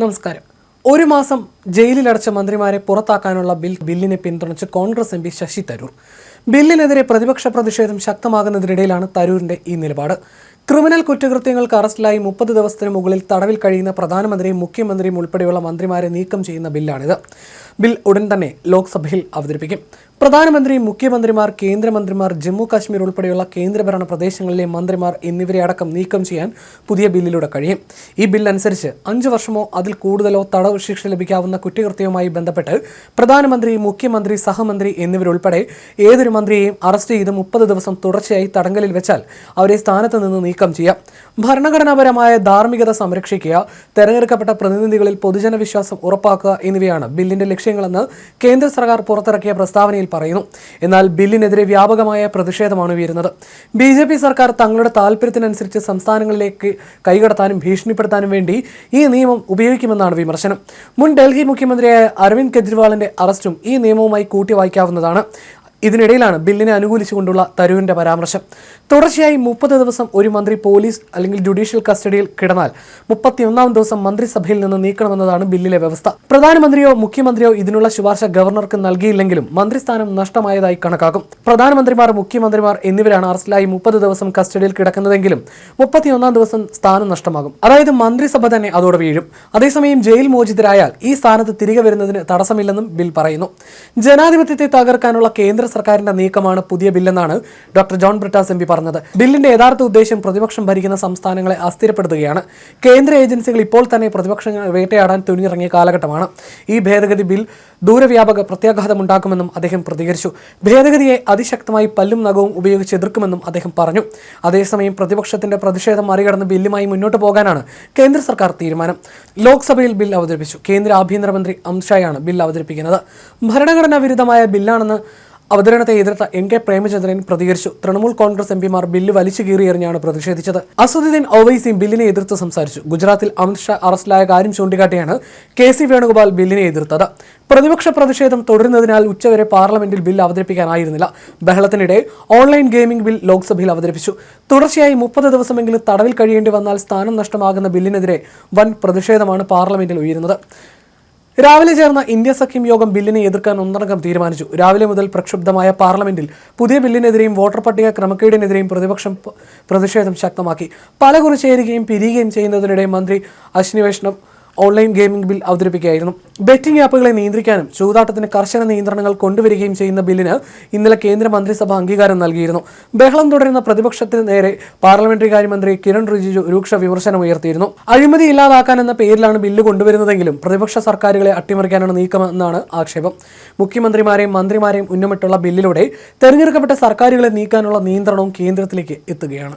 നമസ്കാരം. ഒരു മാസം ജയിലിലടച്ച മന്ത്രിമാരെ പുറത്താക്കാനുള്ള ബിൽ ബില്ലിനെ പിന്തുണച്ച് കോൺഗ്രസ് എം പി ശശി തരൂർ. ബില്ലിനെതിരെ പ്രതിപക്ഷ പ്രതിഷേധം ശക്തമാകുന്നതിനിടയിലാണ് തരൂരിന്റെ ഈ നിലപാട്. ക്രിമിനൽ കുറ്റകൃത്യങ്ങൾക്ക് അറസ്റ്റിലായി മുപ്പത് ദിവസത്തിന് മുകളിൽ തടവിൽ കഴിയുന്ന പ്രധാനമന്ത്രിയും മുഖ്യമന്ത്രിയും ഉൾപ്പെടെയുള്ള മന്ത്രിമാരെ നീക്കം ചെയ്യുന്ന ബില്ലാണിത്. ബിൽ ഉടൻ തന്നെ ലോക്സഭയിൽ അവതരിപ്പിക്കും. പ്രധാനമന്ത്രിയും മുഖ്യമന്ത്രിമാർ കേന്ദ്രമന്ത്രിമാർ ജമ്മു കാശ്മീർ ഉൾപ്പെടെയുള്ള കേന്ദ്രഭരണ പ്രദേശങ്ങളിലെ മന്ത്രിമാർ എന്നിവരെ അടക്കം നീക്കം ചെയ്യാൻ പുതിയ ബില്ലിലൂടെ കഴിയും. ഈ ബിൽ അനുസരിച്ച് അഞ്ചു വർഷമോ അതിൽ കൂടുതലോ തടവ് ശിക്ഷ ലഭിക്കാവുന്ന കുറ്റകൃത്യവുമായി ബന്ധപ്പെട്ട് പ്രധാനമന്ത്രി മുഖ്യമന്ത്രി സഹമന്ത്രി എന്നിവരുൾപ്പെടെ ഏതൊരു മന്ത്രിയെയും അറസ്റ്റ് ചെയ്ത് മുപ്പത് ദിവസം തുടർച്ചയായി തടങ്കലിൽ വെച്ചാൽ അവരെ സ്ഥാനത്ത് നിന്ന് നീക്കം ചെയ്യാം. ഭരണഘടനാപരമായ ധാർമ്മികത സംരക്ഷിക്കുക തെരഞ്ഞെടുക്കപ്പെട്ട പ്രതിനിധികളിൽ പൊതുജന വിശ്വാസം ഉറപ്പാക്കുക എന്നിവയാണ് ബില്ലിന്റെ ലക്ഷ്യങ്ങളെന്ന് കേന്ദ്ര സർക്കാർ പുറത്തിറക്കിയ പ്രസ്താവനയിൽ പറയുന്നു. എന്നാൽ ബില്ലിനെതിരെ വ്യാപകമായ പ്രതിഷേധമാണ് ഉയരുന്നത്. ബി ജെ പി സർക്കാർ തങ്ങളുടെ താല്പര്യത്തിനനുസരിച്ച് സംസ്ഥാനങ്ങളിലേക്ക് കൈകടത്താനും ഭീഷണിപ്പെടുത്താനും വേണ്ടി ഈ നിയമം ഉപയോഗിക്കുമെന്നാണ് വിമർശനം. മുൻ ഡൽഹി മുഖ്യമന്ത്രിയായ അരവിന്ദ് കെജ്രിവാളിന്റെ അറസ്റ്റും ഈ നിയമവുമായി കൂട്ടി വായിക്കാവുന്നതാണ് ഇതിനിടയിലാണ് ബില്ലിനെ അനുകൂലിച്ചുകൊണ്ടുള്ള തരൂരിന്റെ പരാമർശം. തുടർച്ചയായി മുപ്പത് ദിവസം ഒരു മന്ത്രി പോലീസ് അല്ലെങ്കിൽ ജുഡീഷ്യൽ കസ്റ്റഡിയിൽ കിടന്നാൽ മുപ്പത്തിയൊന്നാം ദിവസം മന്ത്രിസഭയിൽ നിന്ന് നീക്കണമെന്നതാണ് ബില്ലിലെ വ്യവസ്ഥ. പ്രധാനമന്ത്രിയോ മുഖ്യമന്ത്രിയോ ഇതിനുള്ള ശുപാർശ ഗവർണർക്ക് നൽകിയില്ലെങ്കിലും മന്ത്രിസ്ഥാനം നഷ്ടമായതായി കണക്കാക്കും. പ്രധാനമന്ത്രിമാർ മുഖ്യമന്ത്രിമാർ എന്നിവരാണ് അറസ്റ്റിലായി മുപ്പത് ദിവസം കസ്റ്റഡിയിൽ കിടക്കുന്നതെങ്കിലും മുപ്പത്തിയൊന്നാം ദിവസം സ്ഥാനം നഷ്ടമാകും. അതായത് മന്ത്രിസഭ തന്നെ അതോടെ വീഴും. അതേസമയം ജയിൽ മോചിതരായാൽ ഈ സ്ഥാനത്ത് തിരികെ വരുന്നതിന് തടസ്സമില്ലെന്നും ബിൽ പറയുന്നു. ജനാധിപത്യത്തെ തകർക്കാനുള്ള കേന്ദ്ര സർക്കാരിന്റെ നീക്കമാണ് പുതിയ ബില്ലെന്നാണ് ഡോക്ടർ ജോൺ ബ്രിട്ടാസ് എം പറഞ്ഞത്. ബില്ലിന്റെ യഥാർത്ഥ ഉദ്ദേശം പ്രതിപക്ഷം ഭരിക്കുന്ന സംസ്ഥാനങ്ങളെ അസ്ഥിരപ്പെടുത്തുകയാണ്. കേന്ദ്ര ഏജൻസികൾ ഇപ്പോൾ തന്നെ പ്രതിപക്ഷങ്ങൾ വേട്ടയാടാൻ തുനിഞ്ഞിറങ്ങിയ കാലഘട്ടമാണ്. ഈ ഭേദഗതി ബിൽ ദൂരവ്യാപക പ്രത്യാഘാതമുണ്ടാക്കുമെന്നും അദ്ദേഹം പ്രതികരിച്ചു. ഭേദഗതിയെ അതിശക്തമായി പല്ലും നഖവും ഉപയോഗിച്ച് എതിർക്കുമെന്നും അദ്ദേഹം പറഞ്ഞു. അതേസമയം പ്രതിപക്ഷത്തിന്റെ പ്രതിഷേധം മറികടന്ന് ബില്ലുമായി മുന്നോട്ട് പോകാനാണ് കേന്ദ്ര സർക്കാർ തീരുമാനം. ലോക്സഭയിൽ ബിൽ അവതരിപ്പിച്ചു. കേന്ദ്ര ആഭ്യന്തരമന്ത്രി അമിത്ഷായാണ് ബിൽ അവതരിപ്പിക്കുന്നത്. ഭരണഘടനാ വിരുദ്ധമായ ബില്ലാണെന്ന് അവതരണത്തെ എതിർത്ത എൻ കെ പ്രേമചന്ദ്രൻ പ്രതികരിച്ചു. തൃണമൂൽ കോൺഗ്രസ് എംപിമാർ ബില്ല് വലിച്ചു കീറിയെറിഞ്ഞാണ് പ്രതിഷേധിച്ചത്. അസദുദ്ദീൻ ഔവൈസിയും ബില്ലിനെ എതിർത്ത് സംസാരിച്ചു. ഗുജറാത്തിൽ അമിത്ഷാ അറസ്റ്റിലായ കാര്യം ചൂണ്ടിക്കാട്ടിയാണ് കെ സി വേണുഗോപാൽ ബില്ലിനെ എതിർത്തത്. പ്രതിപക്ഷ പ്രതിഷേധം തുടരുന്നതിനാൽ ഉച്ചവരെ പാർലമെന്റിൽ ബിൽ അവതരിപ്പിക്കാനായിരുന്നില്ല. ബഹളത്തിനിടെ ഓൺലൈൻ ഗെയിമിംഗ് ബിൽ ലോക്സഭയിൽ അവതരിപ്പിച്ചു. തുടർച്ചയായി മുപ്പത് ദിവസമെങ്കിലും തടവിൽ കഴിയേണ്ടി വന്നാൽ സ്ഥാനം നഷ്ടമാകുന്ന ബില്ലിനെതിരെ വൻ പ്രതിഷേധമാണ് പാർലമെന്റിൽ ഉയരുന്നത്. രാവിലെ ചേർന്ന ഇന്ത്യ സഖ്യം യോഗം ബില്ലിനെ എതിർക്കാൻ ഒന്നടങ്കം തീരുമാനിച്ചു. രാവിലെ മുതൽ പ്രക്ഷുബ്ധമായ പാർലമെന്റിൽ പുതിയ ബില്ലിനെതിരെയും വോട്ടർ പട്ടിക ക്രമക്കേടിനെതിരെയും പ്രതിപക്ഷം പ്രതിഷേധം ശക്തമാക്കി. പല കുറിച്ചേരുകയും പിരിയുകയും ചെയ്യുന്നതിനിടെ മന്ത്രി Ashwini Vaishnaw online gaming bill അവതരിപ്പിക്കുകയായിരുന്നു. Betting ആപ്പുകളെ നിയന്ത്രിക്കാനും ചൂതാട്ടത്തിന് കർശന നിയന്ത്രണങ്ങൾ കൊണ്ടുവരികയും ചെയ്യുന്ന ബില്ലിന് ഇന്നലെ കേന്ദ്ര മന്ത്രിസഭ അംഗീകാരം നൽകിയിരുന്നു. ബഹളം തുടരുന്ന പ്രതിപക്ഷത്തിന് നേരെ പാർലമെന്ററി കാര്യമന്ത്രി കിരൺ റിജിജു രൂക്ഷ വിമർശനം ഉയർത്തിയിരുന്നു. അഴിമതി ഇല്ലാതാക്കാനെന്ന പേരിലാണ് ബില്ല് കൊണ്ടുവരുന്നതെങ്കിലും പ്രതിപക്ഷ സർക്കാരുകളെ അട്ടിമറിക്കാനാണ് നീക്കമെന്നാണ് ആക്ഷേപം. മുഖ്യമന്ത്രിമാരെയും മന്ത്രിമാരെയും ഉന്നമിട്ടുള്ള ബില്ലിലൂടെ തെരഞ്ഞെടുക്കപ്പെട്ട സർക്കാരുകളെ നീക്കാനുള്ള നിയന്ത്രണവും കേന്ദ്രത്തിലേക്ക് എത്തുകയാണ്.